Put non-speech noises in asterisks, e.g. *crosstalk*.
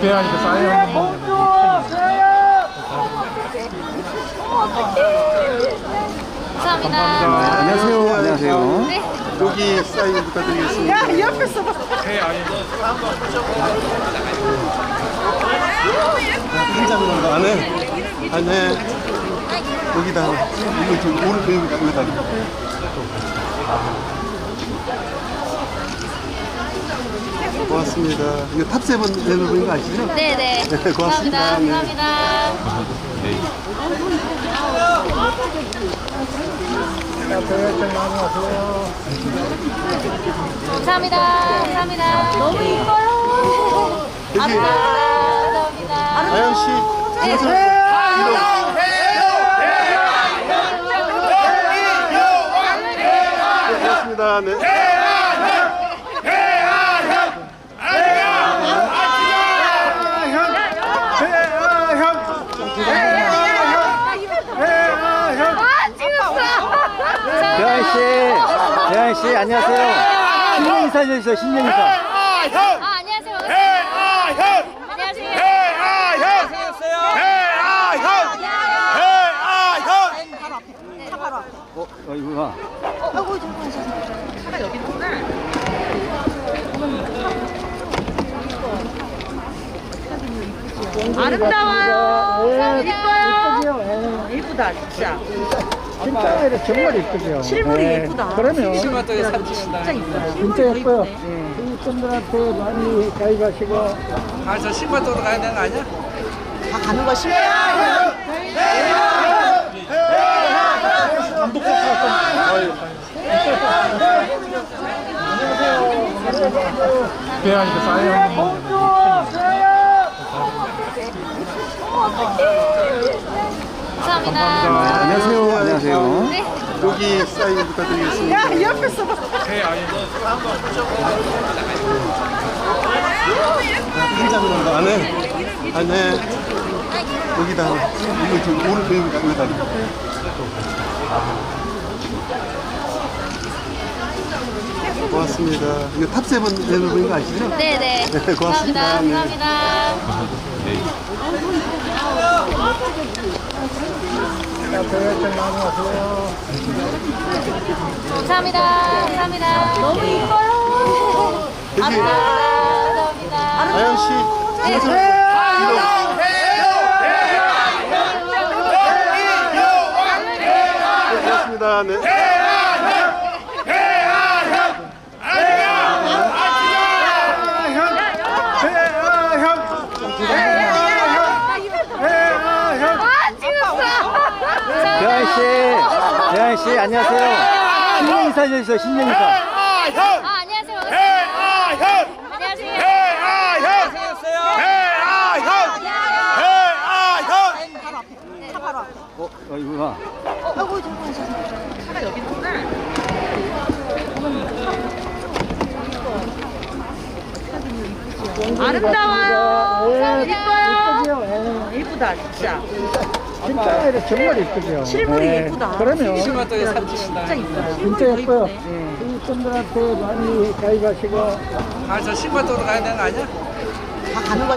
배아니까 쌓여. 감사합니다. 안녕하세요. 안녕하세요. 네. 여기 사인 부탁드리겠습니다. 배 아니. 한장만 안에 안에 여기다 이거 좀 오른 여기다 여기다. 고맙습니다. 이거 탑세븐 내놓은 거 아시죠? 네네. *laughs* 네, 고맙습니다. 네. 감사합니다. 감사합니다. 감사합니다. 너무 이뻐요. 여기 감사합니다. 아연 씨. 네. 네, 고맙습니다. 네. 대한 씨, 대한 씨, 안녕하세요. 신년 인사 해주세요, 신년 인사. 아, 안녕하세요. 안녕하세요. 어, 어, 이구나. 아름다워요. 이뻐요. 이쁘다 진짜. 진짜 이래 정말 이쁘죠. 실물이 네. 예쁘다. 그러면 진짜 이뻐요. 진짜 예뻐요. 이 분들한테 많이 가입하시고 가서 신발 도로 가야 되는 거 아니야? 다 가는 거 싫어요. 배 아니까 쌓여. 감사합니다. 안녕하세요, 안녕하세요. 네. 여기 사인 부탁드리겠습니다. 배 아니. 한장만 안에 안에 여기다 이거 좀 오른 여기다 여기다. 고맙습니다. 이거 탑 세븐 내놓은 거 아시죠? 네네. 네, 고맙습니다. 감사합니다. 네. 감사합니다. 감사합니다. 감사합니다. 너무 이뻐요. 감사합니다. 아연 씨. 네. 네, 고맙습니다. 네. 대한 씨, 대한 씨, 안녕하세요. 신년 인사 해주세요, 신년 인사. 아, 안녕하세요. 안녕하세요. 어, 어, 이구나. 아름다워요. 이뻐요. 이쁘다 진짜. 진짜 이래 정말 이쁘죠. 실물이 네. 예쁘다. 그러면 사진 찍는다. 진짜 이뻐요. 진짜 예뻐요. 이 분들한테 많이 가입하시고 가서 신발 도로 가야 되는 거 아니야? 다 가는 거